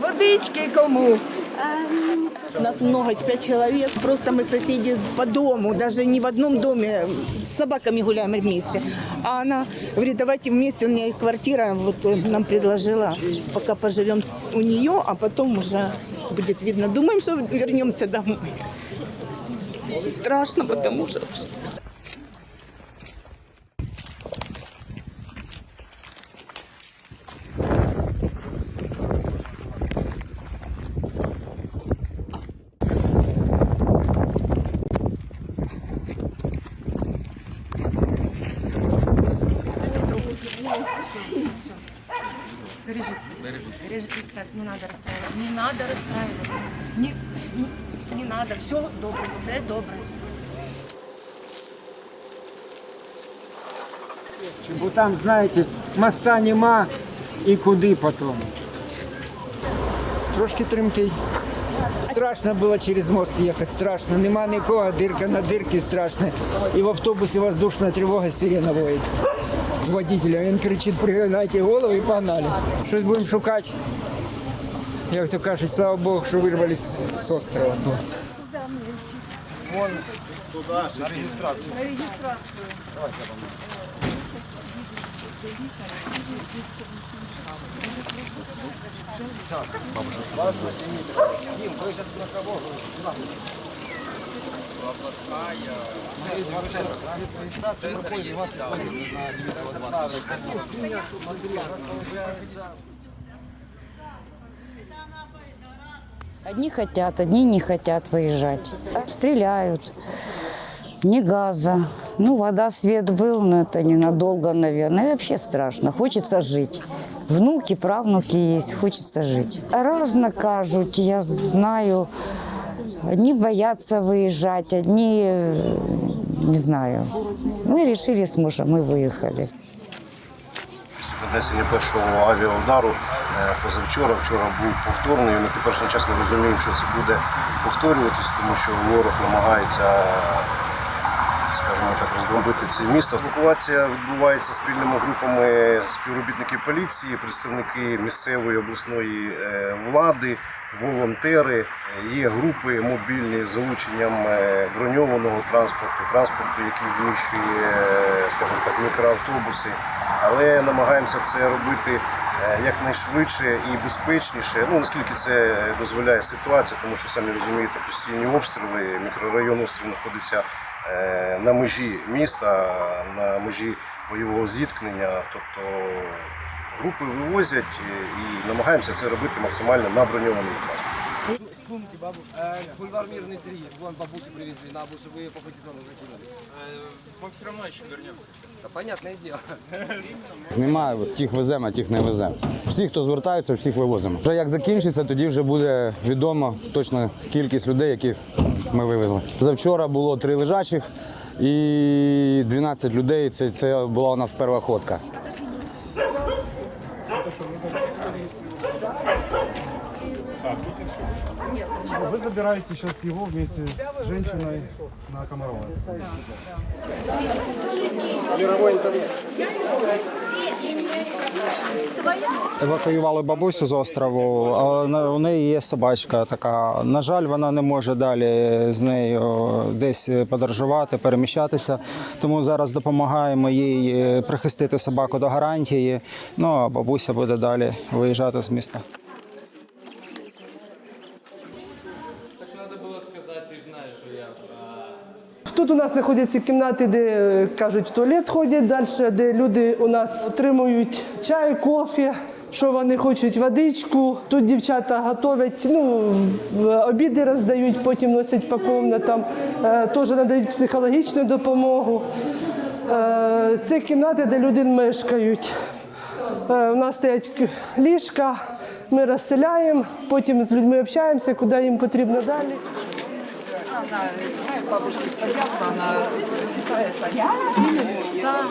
Водички кому? Нас много, пять человек. Просто мы соседи по дому, даже не в одном доме. С собаками гуляем вместе. А она говорит, давайте вместе, у меня есть квартира, вот э, нам предложила, пока поживем у нее, а потом уже будет видно. Думаем, что вернемся домой. Страшно, потому что Бережите. Так, не надо расстраиваться. Не надо расстраиваться. Не, не, не надо. Все добре, все добре. Бо там, знаєте, моста нема і куди потім. Трошки тремтить. Страшно було через мост їхати, страшно. Нема нікого, дирка на дирці страшно. І в автобусі воздушна тривога, сирена воїть. водителя. он кричит: пригинайте голови и погнали. Что будем шукать? Я то кажуть, слава Богу, что вырвались с острова. Вон. Туда, на регистрацию. На регистрацию. Так, бабушка. Важно, Дим, вы сейчас на кого? Одни хотят, одни не хотят выезжать. Стреляют. Ни газа. Ну, вода, свет был, но это ненадолго, наверное. И вообще страшно. Хочется жить. Внуки, правнуки есть, хочется жить. Разно кажут, я знаю. Одни боятся выезжать, одни, э, не знаю. Мы решили с мужем, мы выехали. Після нанесення першого авіаудару е, позавчора, вчора був повторний. і На теперішній час ми розуміємо, що це буде повторюватись, тому що ворог намагається, скажімо так, розбомбити це місто. Евакуація відбувається спільними групами співробітників поліції, представники місцевої обласної е, влади, волонтери. Є групи мобільні з залученням е, броньованого транспорту, транспорту, який вміщує, е, скажімо так, мікроавтобуси але намагаємося це робити е, якнайшвидше і безпечніше. Ну наскільки це дозволяє ситуація, тому що самі розумієте, постійні обстріли. Мікрорайон острів знаходиться на межі міста, на межі бойового зіткнення. Тобто групи вивозять і намагаємося це робити максимально на броньованому транспорті. Сумки, бабу... э, бульвар Мирный 3. Вон бабушку привезли, на бабушку вы по патефону закинули. Мы все равно еще вернемся. Да понятное дело. Немає, тих веземо, а тих не веземо. Всі, хто звертається, всіх вивозимо. Вже як закінчиться, тоді вже буде відомо точна кількість людей, яких ми вивезли. Завчора було три лежачих і 12 людей. Це, це була у нас перша ходка. Вы забираете сейчас его вместе с женщиной на Комарова. Евакуювали бабусю з острову, а на- у неї є собачка така. На жаль, вона не може далі з нею десь подорожувати, переміщатися. Тому зараз допомагаємо їй прихистити собаку до гарантії. Ну а бабуся буде далі виїжджати з міста. Тут у нас знаходяться кімнати, де е, кажуть, в туалет ходять далі, де люди у нас отримують чай, кофе, що вони хочуть, водичку. Тут дівчата готують, ну, обіди роздають, потім носять по кімнатам, Е, теж надають психологічну допомогу. Е, Це кімнати, де люди мешкають. Е, У нас стоять ліжка, ми розселяємо, потім з людьми общаємося, куди їм потрібно далі. Она, знаю, бабушки садятся, она питается. Да.